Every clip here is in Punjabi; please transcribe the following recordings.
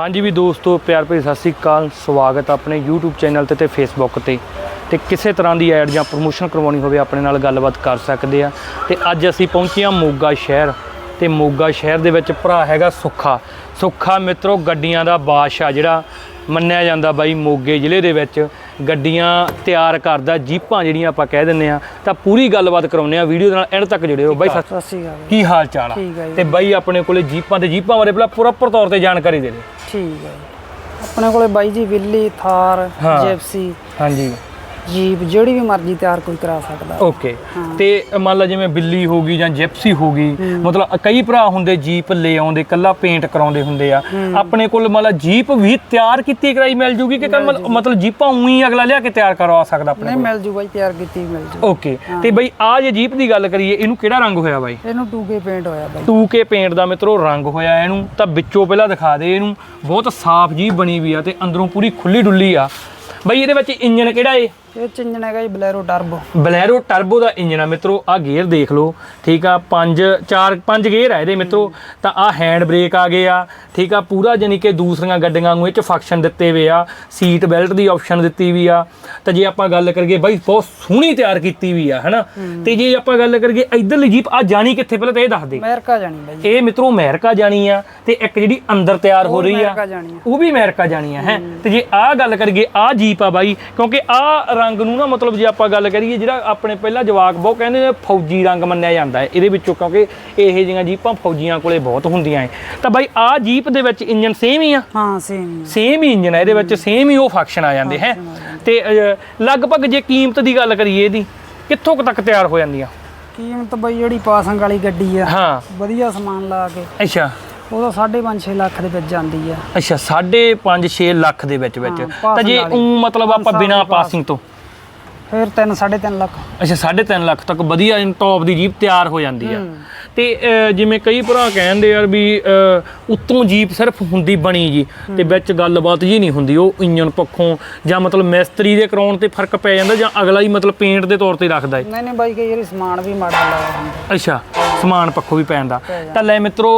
ਹਾਂਜੀ ਵੀ ਦੋਸਤੋ, ਪਿਆਰ ਭਰੀ ਸਤਿ ਸ੍ਰੀ ਅਕਾਲ, ਸਵਾਗਤ ਆਪਣੇ YouTube ਚੈਨਲ ਤੇ ਤੇ Facebook ਤੇ। ਤੇ ਕਿਸੇ ਤਰ੍ਹਾਂ ਦੀ ਐਡ ਜਾਂ ਪ੍ਰੋਮੋਸ਼ਨ ਕਰਵਾਉਣੀ ਹੋਵੇ, ਆਪਣੇ ਨਾਲ ਗੱਲਬਾਤ ਕਰ ਸਕਦੇ ਆ। ਤੇ ਅੱਜ ਅਸੀਂ ਪਹੁੰਚੇ ਹਾਂ ਮੋਗਾ ਸ਼ਹਿਰ। ਤੇ ਮੋਗਾ ਸ਼ਹਿਰ ਦੇ ਵਿੱਚ ਭਰਾ ਹੈਗਾ ਸੁੱਖਾ। ਸੁੱਖਾ ਮਿੱਤਰੋ, ਗੱਡੀਆਂ ਦਾ ਬਾਦਸ਼ਾਹ ਜਿਹੜਾ ਮੰਨਿਆ ਜਾਂਦਾ ਬਾਈ ਮੋਗੇ ਜ਼ਿਲ੍ਹੇ ਦੇ ਵਿੱਚ ਗੱਡੀਆਂ ਤਿਆਰ ਕਰਦਾ ਜੀਪਾਂ ਜਿਹੜੀਆਂ ਆਪਾਂ ਕਹਿ ਦਿੰਨੇ ਆ ਤਾਂ ਪੂਰੀ ਗੱਲਬਾਤ ਕਰਾਉਂਦੇ ਆ ਵੀਡੀਓ ਦੇ ਨਾਲ ਐਂਡ ਤੱਕ ਜੁੜਿਓ ਬਾਈ ਸਤਿ ਸ਼੍ਰੀ ਅਕਾਲ। ਕੀ ਹਾਲ ਚਾਲ ਆ। ਤੇ ਬਾਈ ਆਪਣੇ ਕੋਲੇ ਜੀਪਾਂ ਤੇ ਜੀਪਾਂ ਬਾਰੇ ਪਹਿਲਾਂ ਪ੍ਰੋਪਰ ਤੌਰ ਤੇ ਜਾਣਕਾਰੀ ਦੇ ਦੇ ਠੀਕ ਹੈ। ਆਪਣੇ ਕੋਲੇ ਬਾਈ ਜੀ ਵਿੱਲੀ ਥਾਰ। ਜੈਪਸੀ ਹਾਂਜੀ ਜੀਪ ਜਿਹੜੀ ਵੀ ਮਰਜ਼ੀ ਤਿਆਰ ਕੋਈ ਕਰਾ ਸਕਦਾ। ਓਕੇ ਤੇ ਮੰਨ ਲਾ ਜਿਵੇਂ ਬਿੱਲੀ ਹੋ ਗਈ ਜਾਂ ਜਿਪਸੀ ਹੋ ਗਈ ਮਤਲਬ ਕਈ ਭਰਾ ਹੁੰਦੇ ਜੀਪ ਲੈ ਆਉਂਦੇ ਕੱਲਾ ਪੇਂਟ ਕਰਾਉਂਦੇ ਹੁੰਦੇ ਆ। ਆਪਣੇ ਕੋਲ ਮੰਨ ਲਾ ਜੀਪ ਵੀ ਤਿਆਰ ਕੀਤੀ ਕਰਾਈ ਮਿਲ ਜੂਗੀ ਕਿ ਮਤਲਬ ਜੀਪਾਂ ਉਹੀ ਅਗਲਾ ਲਿਆ ਕੇ ਤਿਆਰ ਕਰਵਾ ਸਕਦਾ ਆਪਣੇ ਨਹੀਂ ਮਿਲ ਜੂ ਬਾਈ ਤਿਆਰ ਕੀਤੀ ਮਿਲ ਜੂ ਓਕੇ ਤੇ ਬਈ ਆ ਜੇ ਜੀਪ ਦੀ ਗੱਲ ਕਰੀਏ ਇਹਨੂੰ ਕਿਹੜਾ ਰੰਗ ਹੋਇਆ ਬਾਈ? ਇਹਨੂੰ 2K ਪੇਂਟ ਹੋਇਆ ਬਾਈ। 2K ਪੇਂਟ ਦਾ ਮਿੱਤਰੋ ਰੰਗ ਹੋਇਆ ਇਹਨੂੰ ਤਾਂ ਵਿੱਚੋਂ ਪਹਿਲਾਂ ਦਿਖਾ ਦੇ ਇਹਨੂੰ। ਬਹੁਤ ਸਾਫ਼ ਜੀ ਬਣੀ ਵੀ ਆ ਤੇ ਅੰਦਰੋਂ ਪੂਰੀ ਖੁੱਲੀ ਡੁੱਲੀ ਆ। ਬਈ ਇਹਦੇ ਵਿੱਚ ਇੰਜਨ ਕਿਹੜਾ ਏ? ਇਹ ਇੰਜਨ ਹੈਗਾ ਜੀ ਬਲੈਰੋ ਟਰਬੋ। ਬਲੈਰੋ ਟਰਬੋ ਦਾ ਇੰਜਨ ਆ ਮਿੱਤਰੋ ਆ ਗੇਅਰ ਦੇਖ ਲਓ। ਠੀਕ ਆ ਪੰਜ ਚਾਰ ਪੰਜ ਗੇਅਰ ਆ ਇਹਦੇ ਮਿੱਤਰੋ। ਤਾਂ ਆ ਹੈਂਡ ਬ੍ਰੇਕ ਆ ਗਏ ਆ। ਠੀਕ ਆ ਪੂਰਾ ਜਾਨੀ ਕਿ ਦੂਸਰੀਆਂ ਗੱਡੀਆਂ ਨੂੰ ਇਹ ਚ ਫੰਕਸ਼ਨ ਦਿੱਤੇ ਹੋਏ ਆ। ਸੀਟ ਬੈਲਟ ਦੀ ਆਪਸ਼ਨ ਦਿੱਤੀ ਵੀ ਆ। ਤਾਂ ਜੇ ਆਪਾਂ ਗੱਲ ਕਰੀਏ ਬਾਈ ਬਹੁਤ ਸੋਹਣੀ ਤਿਆਰ ਕੀਤੀ ਵੀ ਆ ਹਨਾ? ਤੇ ਜੇ ਆਪਾਂ ਗੱਲ ਕਰੀਏ ਇਧਰਲੀ ਜੀਪ ਆ ਜਾਣੀ ਕਿੱਥੇ? ਪਹਿਲਾਂ ਤਾਂ ਇਹ ਦੱਸ ਦੇ। ਅਮਰੀਕਾ ਜਾਣੀ ਬਾਈ ਇਹ ਮਿੱਤਰੋ ਅਮਰੀਕਾ ਜਾਣੀ ਆ ਤੇ ਇੱਕ ਜਿਹੜੀ ਅੰਦਰ ਤਿਆਰ ਹੋ ਰਹੀ ਆ ਆ। ਉਹ ਵੀ ਅਮਰੀਕਾ ਜਾਣੀ ਆ ਹੈ? ਤੇ ਜੇ ਆਹ ਗੱਲ ਕਰੀਏ ਆਹ ਜੀਪ ਆ ਬਾਈ ਕਿਉਂਕਿ ਆਹ ਰੰਗ ਨੂੰ ਨਾ ਮਤਲਬ ਜੇ ਆਪਾਂ ਗੱਲ ਕਰੀਏ ਜਿਹੜਾ ਆਪਣੇ ਪਹਿਲਾਂ ਜਵਾਕ ਬਹੁਤ ਕਹਿੰਦੇ ਨੇ ਫੌਜੀ ਰੰਗ ਮੰਨਿਆ ਜਾਂਦਾ ਹੈ ਇਹਦੇ ਵਿੱਚੋਂ ਕਿਉਂਕਿ ਇਹ ਜਿਹੀਆਂ ਜੀਪਾਂ ਫੌਜੀਆਂ ਕੋਲੇ ਬਹੁਤ ਹੁੰਦੀਆਂ ਹੈ। ਤਾਂ ਬਾਈ ਆਹ ਜੀਪ ਦੇ ਵਿੱਚ ਇੰਜਨ ਸੇਮ ਹੀ ਆ? ਹਾਂ ਸੇਮ ਸੇਮ ਹੀ ਇੰਜਨ ਹੈ ਇਹਦੇ ਵਿੱਚ ਸੇਮ ਹੀ ਉਹ ਫੰਕਸ਼ਨ ਆ ਜਾਂਦੇ ਹੈ? ਤੇ ਲਗਭਗ ਜੇ ਕੀਮਤ ਦੀ ਗੱਲ ਕਰੀਏ ਇਹਦੀ ਕਿੱਥੋਂ ਕੁ ਤੱਕ ਤਿਆਰ ਹੋ ਜਾਂਦੀਆਂ? ਕੀਮਤ ਬਾਈ ਜਿਹੜੀ ਪਾਸਿੰਗ ਵਾਲੀ ਗੱਡੀ ਆ ਹਾਂ। ਵਧੀਆ ਸਮਾਨ ਲਾ ਕੇ। ਅੱਛਾ। ਉਹਦਾ 5.5 6 ਲੱਖ ਦੇ ਵਿੱਚ ਜਾਂਦੀ ਆ। ਅੱਛਾ 5.5 6 ਲੱਖ ਦੇ ਵਿੱਚ ਵਿੱਚ। ਹਾਂ, ਤਾਂ ਜੇ passing ਵਾਲੀ। ਊਂ ਮਤਲਬ ਆਪਾਂ ਬਿਨਾ ਪਾਸਿੰਗ ਤੋਂ। ਫਿਰ 3 3.5 ਲੱਖ। ਅੱਛਾ 3.5 ਲੱਖ ਤੱਕ ਵਧੀਆ ਟੌਪ ਦੀ ਜੀਪ ਤਿਆਰ ਹੋ ਜਾਂਦੀ ਆ। ਤੇ ਜਿਵੇਂ ਕਈ ਭਰਾ ਕਹਿੰਦੇ ਯਾਰ ਵੀ ਉੱਤੋਂ ਜੀਪ ਸਿਰਫ ਹੁੰਦੀ ਬਣੀ ਜੀ ਤੇ ਵਿੱਚ ਗੱਲਬਾਤ ਜੀ ਨਹੀਂ ਹੁੰਦੀ ਉਹ ਇੰਜਨ ਪੱਖੋਂ ਜਾਂ ਮਤਲਬ ਮਿਸਤਰੀ ਦੇ ਕਰਾਉਣ ਤੇ ਫ਼ਰਕ ਪੈ ਜਾਂਦਾ ਜਾਂ ਅਗਲਾ ਹੀ ਮਤਲਬ ਪੇਂਟ ਦੇ ਤੌਰ ਤੇ ਰੱਖਦਾ ਹੈ ਨਹੀਂ ਨਹੀਂ ਬਾਈ ਕਈ ਵਾਰੀ ਸਮਾਨ ਵੀ ਮਾੜਾ ਹੁੰਦਾ ਅੱਛਾ ਸਮਾਨ ਪੱਖੋਂ ਵੀ ਪੈਂਦਾ। ਤਾਂ ਲੈ ਮਿੱਤਰੋ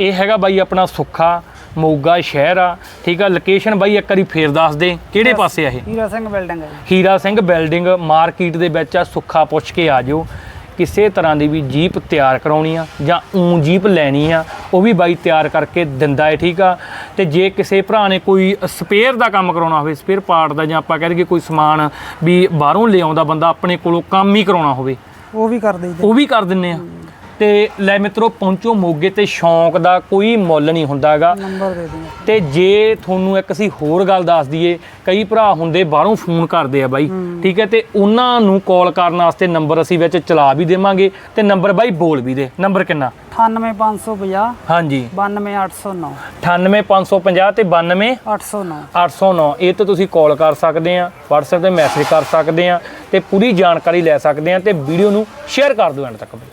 ਇਹ ਹੈਗਾ ਬਾਈ ਆਪਣਾ ਸੁੱਖਾ। ਮੋਗਾ ਸ਼ਹਿਰ ਆ ਠੀਕ ਆ? ਲੋਕੇਸ਼ਨ ਬਾਈ ਇੱਕ ਵਾਰੀ ਫੇਰ ਦੱਸ ਦੇ ਕਿਹੜੇ ਪਾਸੇ ਆ ਇਹ? ਹੀਰਾ ਸਿੰਘ ਬਿਲਡਿੰਗ ਹੈ ਹੀਰਾ ਸਿੰਘ ਬਿਲਡਿੰਗ ਮਾਰਕੀਟ ਦੇ ਵਿੱਚ ਆ ਸੁੱਖਾ ਪੁੱਛ ਕੇ ਆ ਜਿਓ। ਕਿਸੇ ਤਰ੍ਹਾਂ ਦੀ ਵੀ ਜੀਪ ਤਿਆਰ ਕਰਾਉਣੀ ਆ ਜਾਂ ਊਂ ਜੀਪ ਲੈਣੀ ਆ ਉਹ ਵੀ ਬਾਈ ਤਿਆਰ ਕਰਕੇ ਦਿੰਦਾ ਹੈ ਠੀਕ ਆ? ਤੇ ਜੇ ਕਿਸੇ ਭਰਾ ਨੇ ਕੋਈ ਸਪੇਅਰ ਦਾ ਕੰਮ ਕਰਾਉਣਾ ਹੋਵੇ ਸਪੇਅਰ ਪਾਰਟ ਦਾ ਜਾਂ ਆਪਾਂ ਕਹਿ ਲਈਏ ਕੋਈ ਸਮਾਨ ਵੀ ਬਾਹਰੋਂ ਲਿਆਉਂਦਾ ਬੰਦਾ ਆਪਣੇ ਕੋਲੋਂ ਕੰਮ ਹੀ ਕਰਾਉਣਾ ਹੋਵੇ ਉਹ ਵੀ ਕਰ ਦਈਦੇ। ਉਹ ਵੀ ਕਰ ਦਿੰਨੇ ਆ। ਤੇ ਲੈ ਮਿੱਤਰੋ ਪਹੁੰਚੋ ਮੋਗੇ ਤੇ ਸ਼ੌਂਕ ਦਾ ਕੋਈ ਮੁੱਲ ਨਹੀਂ ਹੁੰਦਾ ਹੈਗਾ। ਨੰਬਰ ਦੇ ਦਿਓ। ਤੇ ਜੇ ਤੁਹਾਨੂੰ ਇੱਕ ਅਸੀਂ ਹੋਰ ਗੱਲ ਦੱਸ ਦਈਏ ਕਈ ਭਰਾ ਹੁੰਦੇ ਬਾਹਰੋਂ ਫੋਨ ਕਰਦੇ ਆ ਬਾਈ ਠੀਕ ਹੈ ਤੇ ਉਹਨਾਂ ਨੂੰ ਕਾਲ ਕਰਨ ਵਾਸਤੇ ਨੰਬਰ ਅਸੀਂ ਵਿੱਚ ਚਲਾ ਵੀ ਦੇਵਾਂਗੇ ਤੇ ਨੰਬਰ ਬਾਈ ਬੋਲ ਵੀ ਦੇ। ਨੰਬਰ ਕਿੰਨਾ? 98550 ਹਾਂਜੀ। 92809 98550 ਤੇ 92 809 809 ਇਹ ਤੇ ਤੁਸੀਂ ਕਾਲ ਕਰ ਸਕਦੇ ਆ WhatsApp ਤੇ ਮੈਸੇਜ ਕਰ ਸਕਦੇ ਆ ਤੇ ਪੂਰੀ ਜਾਣਕਾਰੀ ਲੈ ਸਕਦੇ ਆ ਤੇ ਵੀਡੀਓ ਨੂੰ ਸ਼ੇਅਰ ਕਰ ਦਿਓ ਐਂਡ ਤੱਕ ਬਾਈ।